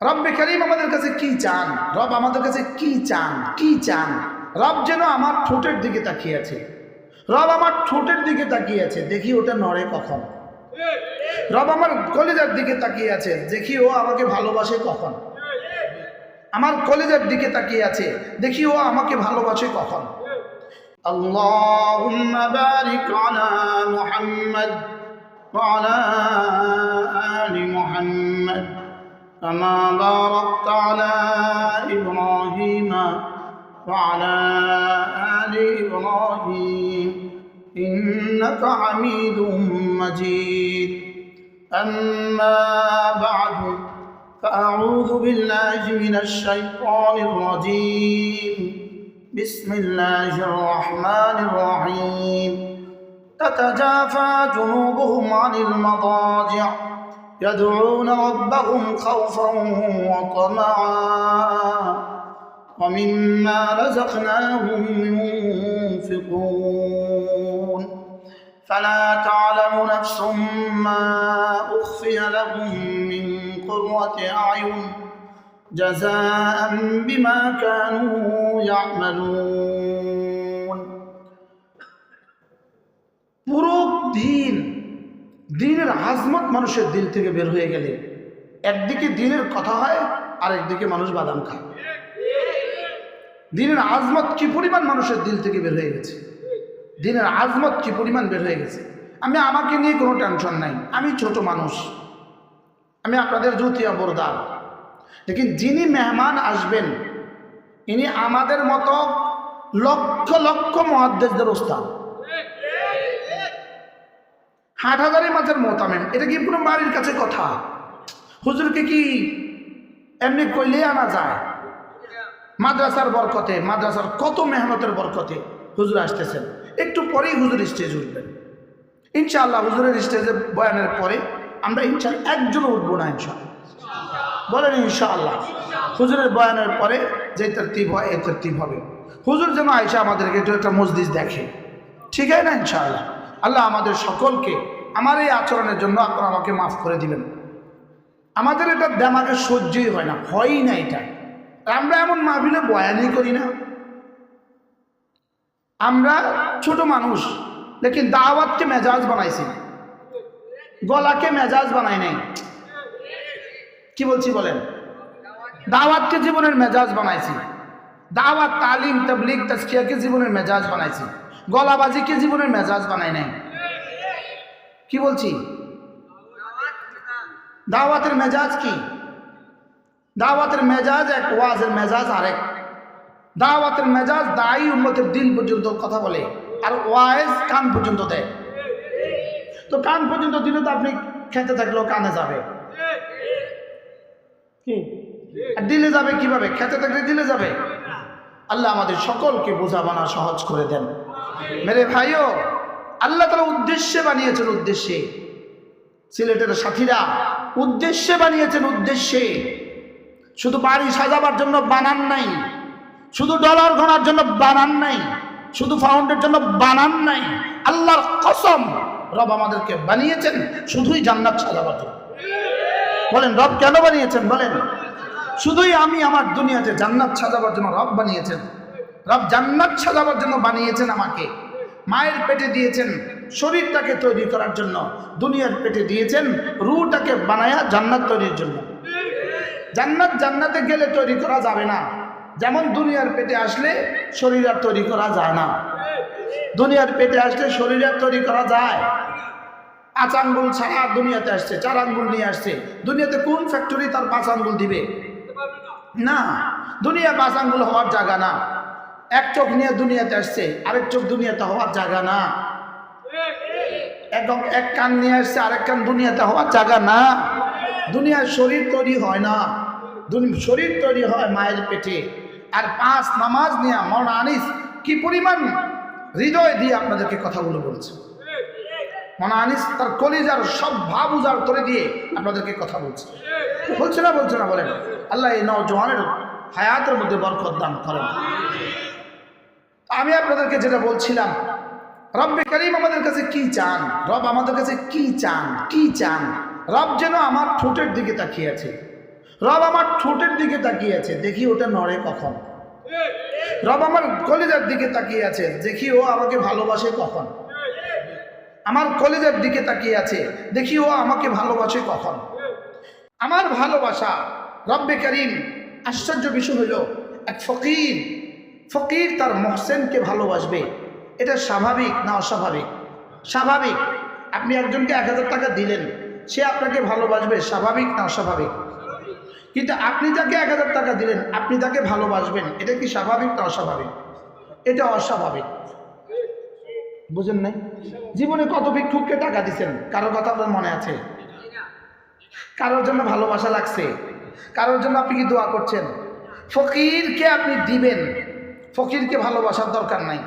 রব্বে করিম আমাদের কাছে কি চান রব আমাদের কাছে কি চান কি চান রব যেন আমার ঠোঁটের দিকে তাকিয়ে আছে রব আমার ঠোঁটের দিকে তাকিয়ে আছে দেখি ওটা নড়ে কখন রব আমার কলেজার দিকে তাকিয়ে আছে দেখি ও আমাকে ভালোবাসে কখন আমার কলেজের দিকে তাকিয়ে আছে দেখি ও আমাকে ভালোবাসে কখন اللهم بارك على محمد وعلى آل محمد كما باركت على إبراهيم وعلى آل إبراهيم إنك حميد مجيد أما بعد فأعوذ بالله من الشيطان الرجيم بسم الله الرحمن الرحيم تتجافى جنوبهم عن المضاجع يدعون ربهم خوفا وطمعا ومما رزقناهم ينفقون. فلا تعلم نفس ما أخفي لهم من قرة أعين جزاء بما كانوا يعملون. দিনের আজমত মানুষের দিল থেকে বের হয়ে গেলে একদিকে দিনের কথা হয় আর একদিকে মানুষ বাদাম খায়। দিনের আজমত কি পরিমাণ মানুষের দিল থেকে বের হয়ে গেছে? দিনের আজমত কি পরিমাণ বের হয়ে গেছে? আমি আমাকে নিয়ে কোনো টেনশন নাই। আমি ছোট মানুষ। আমি আপনাদের জুতিয়া বরদার লেকিন যিনি মেহমান আসবেন, ইনি আমাদের মতো লক্ষ লক্ষ মহাদ্দেশদের ওস্তাদ। হাট হাজারি মাঝের মোতামেন এটা কি কোনো বাড়ির কাছে কথা? হুজুরকে কি এমনি কইলে আনা যায়? মাদ্রাসার বরকতে, মাদ্রাসার কত মেহনতের বরকতে হুজুর আসতেছেন। একটু পরেই হুজুর স্টেজ উঠবেন। ইনশাআল্লাহ হুজুরের স্টেজে বয়ানের পরে আমরা ইনশাল্লাহ একজনও উঠবো না ইনশাল্লাহ বলেন ইনশাআল্লাহ। হুজুরের বয়ানের পরে যে তরতিব হয় এই তরতিব হবে। হুজুর যেন আয়সা আমাদেরকে একটু একটা মসজিদ দেখে। ঠিক আছে না ইনশাআল্লাহ? আল্লাহ আমাদের সকলকে আমার এই আচরণের জন্য আপনারা আমাকে মাফ করে দিবেন। আমাদের এটা দেমাকে সহ্যই হয় না, হয়ই না এটা। আমরা এমন মাহবিলে বয়ানই করি না। আমরা ছোট মানুষ, লেকিন দাওয়াতকে মেজাজ বানাইছি। গলাকে মেজাজ বানাই নাই। কি বলছি বলেন? দাওয়াতকে জীবনের মেজাজ বানাইছি। দাওয়াত, তালিম, তবলিগ তস্কিয়াকে জীবনের মেজাজ বানাইছি। গলাবাজিকে জীবনের মেজাজ বানায় নাই? কি বলছি? দাওয়াতের মেজাজ কি? দাওয়াতের মেজাজ এক, ওয়াজের মেজাজ আরেক। দাওয়াতের মেজাজ দায়ী উন্মতের দিন পর্যন্ত কথা বলে আর ওয়াইজ কান পর্যন্ত দেয়। তো কান পর্যন্ত দিলে তো আপনি খেতে থাকলেও কানে যাবে। দিলে যাবে কীভাবে? খেতে থাকলে দিলে যাবে। আল্লাহ আমাদের সকলকে বোঝা বানা সহজ করে দেন। মেরে ভাইও, আল্লাহ তারা উদ্দেশ্যে বানিয়েছেন উদ্দেশ্যে। সিলেটের সাথীরা উদ্দেশ্যে বানিয়েছেন উদ্দেশ্যে। শুধু বাড়ি সাজাবার জন্য বানান নাই, শুধু ডলার ঘনার জন্য বানান নাই, শুধু ফাউন্ডের জন্য বানান নাই। আল্লাহর কসম, রব আমাদেরকে বানিয়েছেন শুধুই জান্নাত সাজাবার জন্য। বলেন, রব কেন বানিয়েছেন? বলেন, শুধুই আমি আমার দুনিয়াতে জান্নাত সাজাবার জন্য রব বানিয়েছেন। রব জান্নাত সাজাবার জন্য বানিয়েছেন আমাকে। মায়ের পেটে দিয়েছেন শরীরটাকে তৈরি করার জন্য। দুনিয়ার পেটে দিয়েছেন রুটাকে বানায়া জান্নাত তৈরির জন্য। জান্নাত জান্নাতে গেলে তৈরি করা যাবে না। যেমন দুনিয়ার পেটে আসলে শরীর আর তৈরি করা যায় না। দুনিয়ার পেটে আসলে শরীর আর তৈরি করা যায়। পাঁচ আঙ্গুল ছাড়া দুনিয়াতে আসছে, চার আঙ্গুল নিয়ে আসছে। দুনিয়াতে কোন ফ্যাক্টরি তার পাঁচ আঙ্গুল দিবে? না দুনিয়া পাঁচ আঙ্গুল হওয়ার জায়গা না। এক চোখ নিয়ে দুনিয়াতে আসছে, আরেক চোখ দুনিয়াতে হওয়ার জায়গা না। একদম এক কান নিয়ে আসছে, আরেক কান দুনিয়াতে হওয়ার জায়গা না। দুনিয়ার শরীর তৈরি হয় না। শরীর তৈরি হয় মায়ের পেটে। আর পাঁচ নামাজ নিয়ে মন আনিস, কি পরিমাণ হৃদয় দিয়ে আপনাদেরকে কথাগুলো বলছে। মনে আনিস তার কলিজার সব ভাব উজাড় করে দিয়ে আপনাদেরকে কথা বলছে। বলছে না বলছে না, বলেন। আল্লাহ এই নজওয়ানের হায়াতের মধ্যে বরকত দান করেন। আমি আপনাদেরকে যেটা বলছিলাম, রব্বে করিম আমাদের কাছে কি চান? রব আমাদের কাছে কি চান? কি চান? রব যেন আমার ঠোঁটের দিকে তাকিয়ে আছে। রব আমার ঠোঁটের দিকে তাকিয়ে আছে। দেখি ওটা নড়ে কখন। রব আমার কলিজার দিকে তাকিয়ে আছে। দেখি ও আমাকে ভালোবাসে কখন। আমার কলিজার দিকে তাকিয়ে আছে। দেখি ও আমাকে ভালোবাসে কখন। আমার ভালোবাসা রব্বে করিম আশ্চর্য বিষয় হইল এক ফকির ফকির তার মহসেনকে ভালোবাসবে। এটা স্বাভাবিক না অস্বাভাবিক? স্বাভাবিক। আপনি একজনকে এক হাজার টাকা দিলেন, সে আপনাকে ভালোবাসবে, স্বাভাবিক না অস্বাভাবিক? কিন্তু আপনি যাকে এক টাকা দিলেন, আপনি তাকে ভালোবাসবেন, এটা কি স্বাভাবিক না অস্বাভাবিক? এটা অস্বাভাবিক। বুঝেন নাই? জীবনে কত ভিক্ষুককে টাকা দিচ্ছেন কারোর কথা আপনার মনে আছে? কারোর জন্য ভালোবাসা লাগছে? কারোর জন্য আপনি কি দোয়া করছেন? ফকিরকে আপনি দিবেন। ফকিরকে ভালোবাসার দরকার নাই।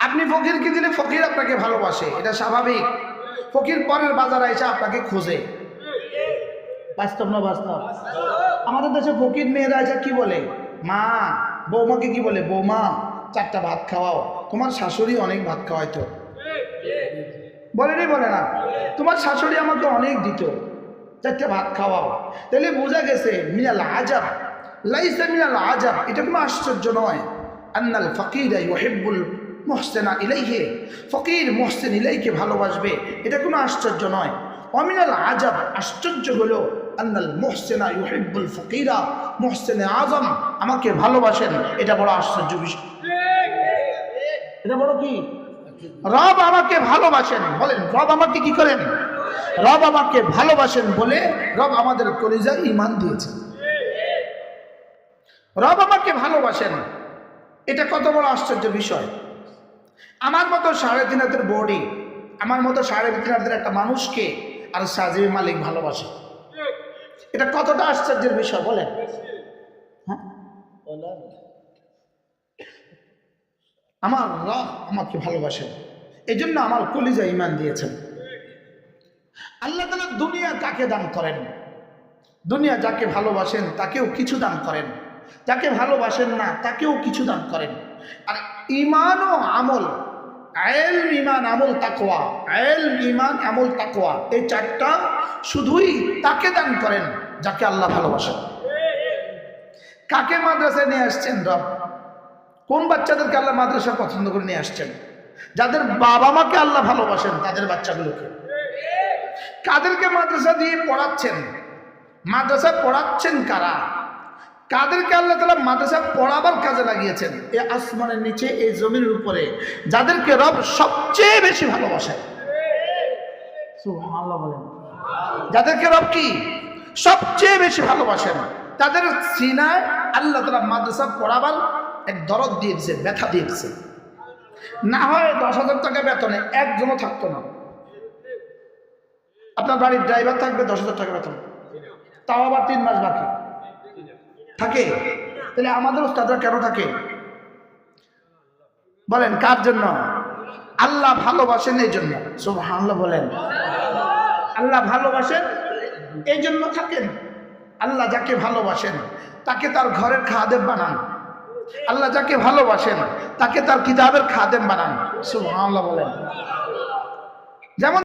আপনি ফকিরকে দিলে ফকির আপনাকে ভালোবাসে, এটা স্বাভাবিক। ফকির পরের বাজারে এসে আপনাকে খোঁজে। বাস্তব না বাস্তব? আমাদের দেশে ফকির মেয়েরা এসে কি বলে? মা, বৌমাকে কি বলে? বৌমা, চারটা ভাত খাওয়াও। তোমার শাশুড়ি অনেক ভাত খাওয়াই তো বলেনি, বলে না। তোমার শাশুড়ি আমাকে অনেক দিত। চারটে ভাত খাওয়াও। তাহলে বোঝা গেছে মিনাল আজাব। লাইসা মিনাল আজাব। এটা কোনো আশ্চর্য নয়। আন্নাল ফকির ইউহিব্বুল মোহসেনা ইলাইহে। ফকির মোহসেন ইলাইকে ভালোবাসবে, এটা কোনো আশ্চর্য নয়। অমিনাল আজাব আশ্চর্য হলো, আন্নাল মোহসেনা ইউহিব্বুল ফকিরা মোহসেনে আজম আমাকে ভালোবাসেন, এটা বড় আশ্চর্য বিষয়। এটা বড় কি? রব আমাকে ভালোবাসেন, বলেন, রব আমাকে কি করেন? রব আমাকে ভালোবাসেন বলে রব আমাদের কলিজায় ইমান দিয়েছে। রব আমাকে ভালোবাসেন এটা কত বড় আশ্চর্য বিষয়। আমার মতো সাড়ে তিন হাতের বডি আমার মতো সাড়ে তিন হাতের একটা মানুষকে আর সাজিব মালিক ভালোবাসে। এটা কতটা আশ্চর্যের বিষয় বলেন। হ্যাঁ? আমার রব আমাকে ভালোবাসেন। এই জন্য আমার কলিজা ইমান দিয়েছেন। আল্লাহ তালা দুনিয়া কাকে দান করেন? দুনিয়া যাকে ভালোবাসেন তাকেও কিছু দান করেন। যাকে ভালোবাসেন না, তাকেও কিছু দান করেন। আর ইমান ও আমল আয়েল ইমান আমল তাকোয়া আয়েল ইমান আমল তাকোয়া এই চারটা শুধুই তাকে দান করেন যাকে আল্লাহ ভালোবাসেন। কাকে মাদ্রাসায় নিয়ে আসছেন রব? কোন বাচ্চাদেরকে আল্লাহ মাদ্রাসা পছন্দ করে নিয়ে আসছেন? যাদের বাবা মাকে আল্লাহ ভালোবাসেন, তাদের বাচ্চাগুলোকে। কাদেরকে মাদ্রাসা দিয়ে পড়াচ্ছেন? মাদ্রাসা পড়াচ্ছেন কারা? কাদেরকে আল্লাহ তালা মাদ্রাসা পড়াবার কাজে লাগিয়েছেন? এ আসমানের নিচে এই জমির উপরে। যাদেরকে রব সবচেয়ে বেশি ভালোবাসেন। যাদেরকে রব কি? সবচেয়ে বেশি ভালোবাসেন। তাদের সিনায় আল্লাহ তালা মাদ্রাসা পড়াবার এক দরদ দিয়ে দিচ্ছে ব্যথা দিয়ে দিচ্ছে না হয় দশ হাজার টাকা বেতনে একজনও থাকতো না। আপনার বাড়ির ড্রাইভার থাকবে, দশ হাজার টাকা বেতন। তাও আবার তিন মাস বাকি। থাকে? তাহলে আমাদের ওস্তাদরা কেন থাকে? বলেন, কার জন্য? আল্লাহ ভালোবাসেন এই জন্য। সুবহানাল্লাহ বলেন। আল্লাহ ভালোবাসেন, এই জন্য থাকেন। আল্লাহ যাকে ভালোবাসেন, তাকে তার ঘরের খাদেম বানান। আল্লাহ যাকে ভালোবাসেন, তাকে তার কিতাবের খাদেম বানান। সুবহানাল্লাহ বলেন। যেমন